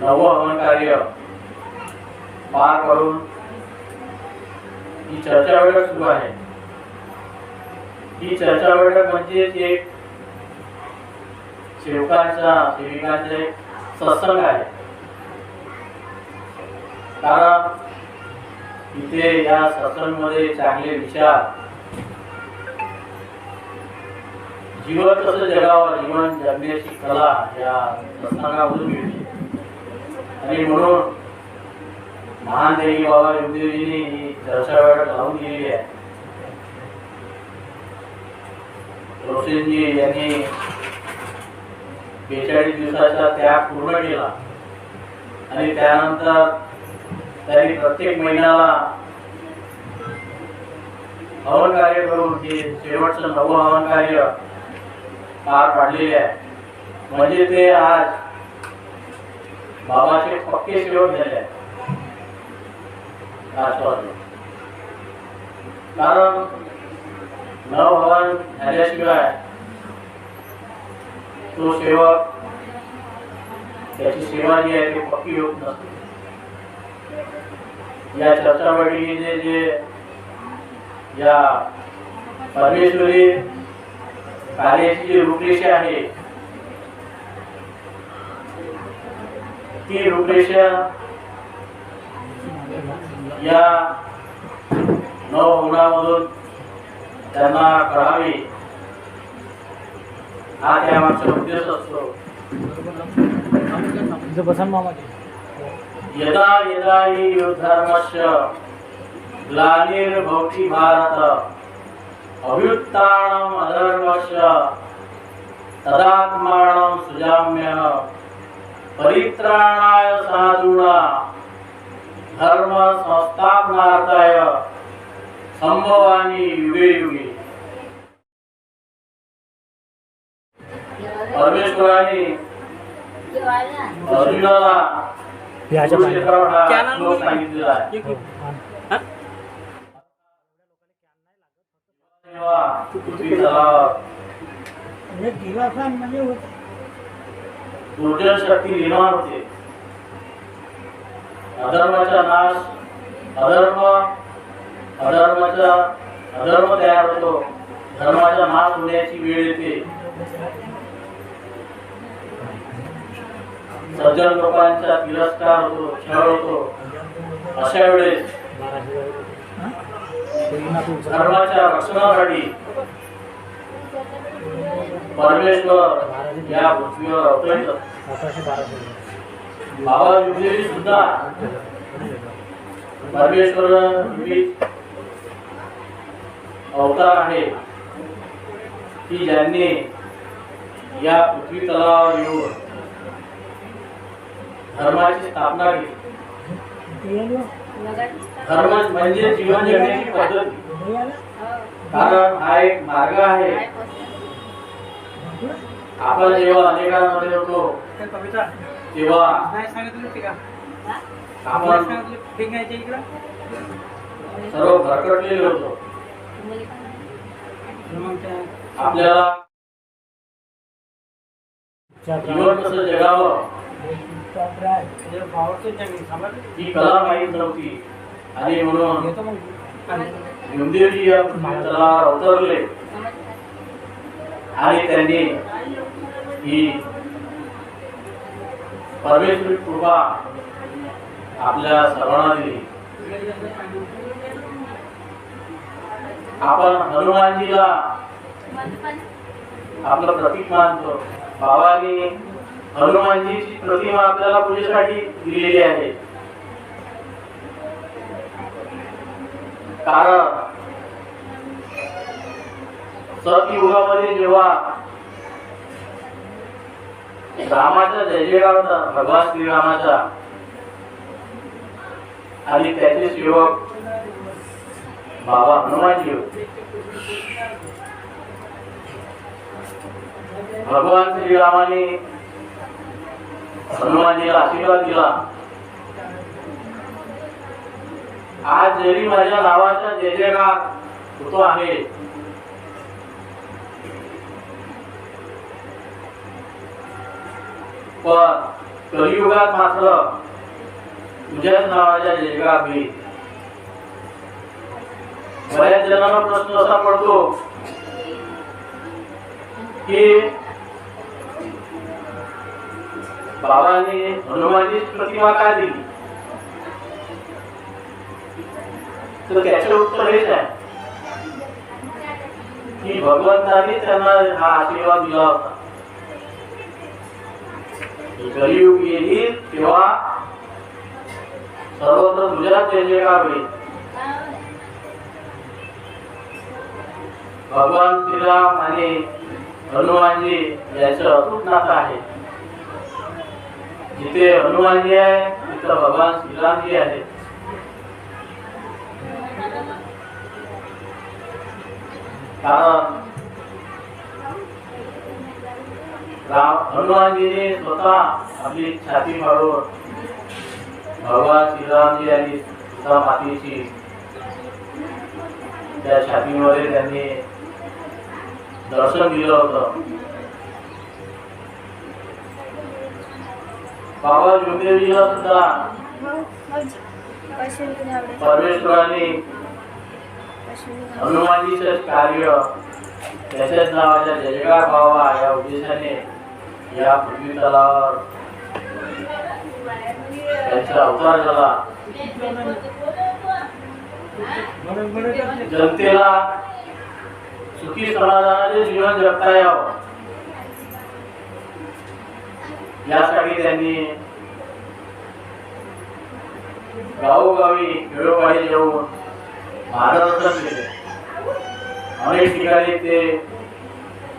नवं हवन कार्य पार करून ही चर्चा बैठक सुरू आहे. ही चर्चा बैठक म्हणजे एक सेवकांचा सेविकांचा एक सत्संग आहे. कारण इथे या सत्संगमध्ये चांगले विचार जीवन कसं जगावं जीवन जगण्याची कला या सत्संगामधून मिळते. आणि म्हणून महान देवी बाबा योगदेवींनी ही चर्चा वेळ लावून दिलेली आहे. रोशनजी यांनी बेचाळीस दिवसाचा त्याग पूर्ण केला. आणि त्यानंतर त्यांनी प्रत्येक महिन्याला हवन कार्य करून हे शेवटचं नवं हवन कार्य पार पाडलेले आहे. म्हणजे ते आज बाबाचे पक्के सेवक झाले आहेत. राष्ट्रवादी. कारण नवहवन झाल्याशिवाय तो सेवक त्याची सेवा जी आहे ती पक्की होत नसते. या चर्चा जे या परमेश्वरी कार्याची जी रूपरेषा आहे ती रूपरेषा या नवभवनामधून त्यांना कळावी हा त्यामागचा उद्देश असतो. यदा यदा हि युद्धर्मस्य ग्लानिर्भवति भारत अभ्युत्थानम् अधर्मस्य तदात्मानं सुजाम्यः परित्राणाय साधूना। धर्म संस्थापनार्थाय संभवानी युगे युगे। परमेश्वराने अर्जुनाला सांगितलेला आहे. पृथ्वी दुर्जन शक्ती निर्माण होते. अधर्माचा नाश अधर्म अधर्माचा अधर्म तयार होतो. धर्माचा नाश होण्याची वेळ येते. सज्जन लोकांचा तिरस्कार होतो छळ होतो. अशा वेळेस धर्माच्या रक्षणासाठी परमेश्वर या पृथ्वीवर अवतरित बाबा युगदेवी सुद्धा परमेश्वर अवतार आहे. की ज्यांनी या पृथ्वी तलावर येऊन धर्माची स्थापना केली. धर्म म्हणजे जीवन जगण्याची पद्धती. कारण हा एक मार्ग आहे. आपण जेव्हा अनेकांमध्ये होतो तेव्हा आपण सर्व भरकटलेले होतो आपल्याला जीवन कसं जगावं? ही कला माहीत नव्हती. आणि म्हणून या तलावावर अवतरले. आणि त्यांनी ही परमेश्वरी कृपा आपल्या सर्वांना दिली. आपण हनुमानजीला आपलं प्रतीक मानतो. बाबांनी हनुमानजीची प्रतिमा आपल्याला पूजेसाठी दिलेली आहे. कारण सतयुगामध्ये जेव्हा रामाचा जय जयकार होता भगवान श्रीरामाचा आणि त्याचे सेवक बाबा हनुमानजी होते. भगवान श्रीरामाने हनुमानजीला आशीर्वाद दिला. आज जरी माझ्या नावाचा जय जयकार होतो आहे पण कलियुगात मात्र तुझ्याच नावाच्या जगावी बऱ्याच जणांना प्रश्न असा पडतो की बाबांनी हनुमानची प्रतिमा का दिली? तर त्याचे उत्तर हेच आहे की भगवंताने त्यांना हा आशीर्वाद दिला होता. कलियुग येईल तेव्हा सर्वत्र गुजरात जय जयकार होईल भगवान श्रीराम आणि हनुमानजी याचं अतूट नातं आहे. जिथे हनुमानजी आहे तिथं भगवान श्रीरामजी आहे कारण राम हनुमानजीने स्वतः आपली छाती फाडून भगवान श्रीरामजी आणि सीता मातीची त्या छातीमध्ये त्यांनी दर्शन दिलं होतं. बाबा ज्योतिर्जीला सुद्धा परमेश्वराने हनुमानजीचं कार्य त्याच्याच नावाच्या जयकार व्हावा या उद्देशाने या पृथ्वी तलावर त्यांचा अवतार झाला जनतेला सुखी समाधानाचे जीवन जगता यावं. यासाठी त्यांनी गावोगावी खेडोपाडी येऊन मार्गदर्शन केले. अनेक ठिकाणी ते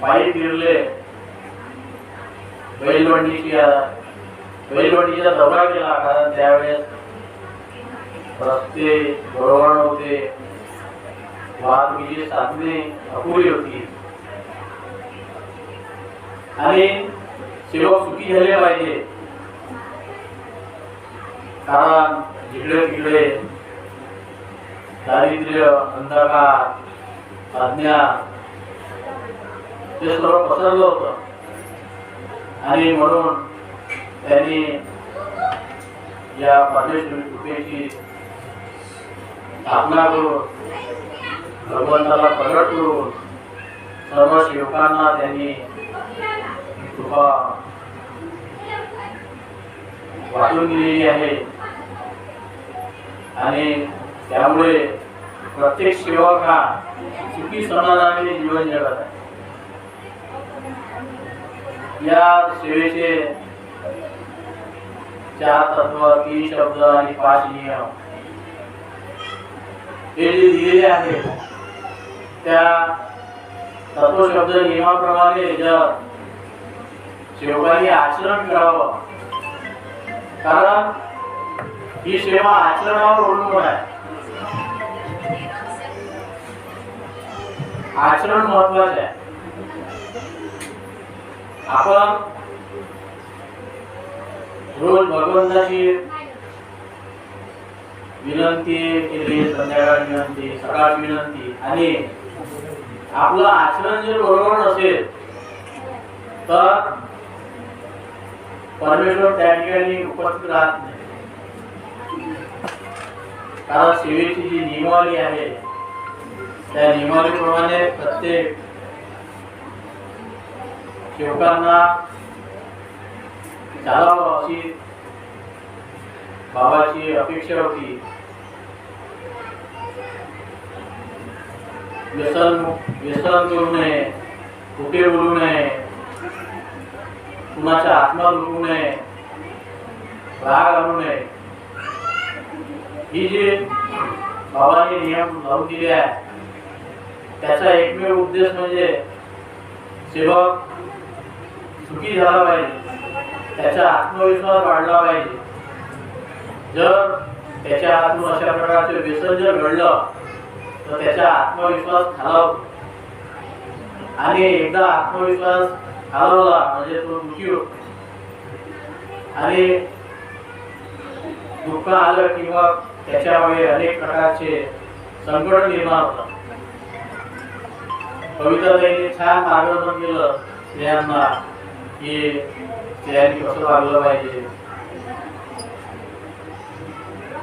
पायी फिरले. बैलवंडीची बैलवंडीचा दौरा केला कारण त्यावेळेस रस्ते बरोबर नव्हते वाहतुकीची साधने अपुरी होती. आणि सेवक सुखी झाले पाहिजे. कारण जिकडे तिकडे दारिद्र्य अंधकार अज्ञान ते सर्व पसरलं होतं. आणि म्हणून त्यांनी या परमेश्वरी कृपेची स्थापना करून भगवंताला प्रगट करून सर्व सेवकांना त्यांनी कृपा वाटून दिलेली आहे. आणि त्यामुळे प्रत्येक सेवक हा सुखी समाधानाने जीवन जगत आहे. या सेवेचे चार तत्व तीन शब्द आणि पाच नियम. हे जे दिलेले आहेत त्या तत्व शब्द नियमाप्रमाणे जर सेवकांनी आचरण करावं कारण ही सेवा आचरणावर अवलंबून आहे. आचरण महत्त्वाचे आहे. आपण रोज भगवंताची विनंती केली संध्याकाळ विनंती सकाळ विनंती आणि आपलं आचरण जर बरोबर नसेल तर परमेश्वर त्या ठिकाणी उपस्थित राहत नाही. कारण सेवेची जी नियमावली आहे त्या नियमावलीप्रमाणे प्रत्येक सेवकांना चालावं अशी बाबाची अपेक्षा होती. व्यसन व्यसन करू नये कुठे बोलू नये कुणाच्या आत्मा दुखू नये राग आणू नये. ही जी बाबांनी नियम लावून दिले आहे त्याचा एकमेव उद्देश म्हणजे सेवक सुखी झाला पाहिजे. त्याचा आत्मविश्वास वाढला पाहिजे. जर त्याच्या आत्म अशा प्रकारचे व्यसन जर घडलं तर त्याचा आत्मविश्वास खालावतो आणि एकदा आत्मविश्वास हरवला म्हणजे तो दुखी होतो आणि दुःख आलं किंवा त्याच्यामुळे अनेक प्रकारचे संकट निर्माण होतात कविता छान मार्गदर्शन केलं स्त्रियांना. की स्त्रियांनी कसं वागलं पाहिजे.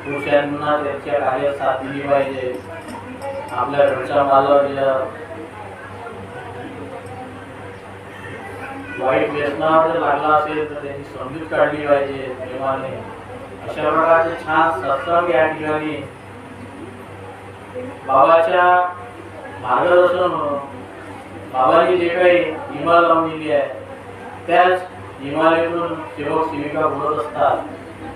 पुरुषांना त्यांच्या कार्यात साथ दिली पाहिजे. आपल्या घरच्या वाईट व्यसनावर जर लागला असेल तर त्यांची समजूत काढली पाहिजे प्रेमाने. अशा प्रकारचे छान सत्संग या ठिकाणी बाबाच्या मार्गदर्शन होणं बाबांनी जे काही इमाल लावून दिली आहे त्याच हिमालयातून सेवक सेविका बोलत असतात.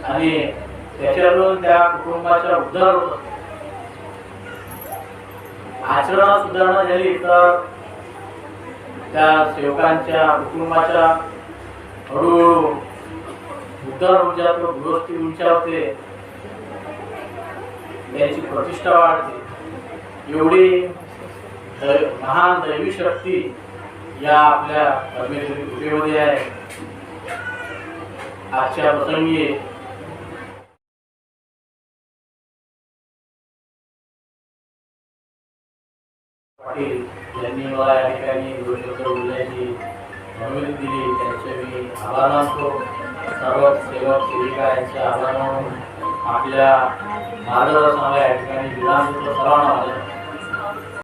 आणि त्याच्यातून त्या कुटुंबाचा उद्धार होत असतो आचरणात सुधारणा झाली तर त्या सेवकांच्या कुटुंबाच्या हळूहळू उद्धार ऊर्जा तो गृहस्थी उंचावते. त्यांची प्रतिष्ठा वाढते. एवढी दै- महान दैवी शक्ती या आपल्या परमेश्वरी कृपेमध्ये आहे? आजच्या प्रसंगी पाटील यांनी मला या ठिकाणी दोन शब्द बोलण्याची अनुमती दिली. त्यांचे मी आभार मानतो. सर्व सेवक सेविका यांचे आभार मानून आपल्या मार्गदर्शनाला या ठिकाणी विधानसभा सर्वांना माझं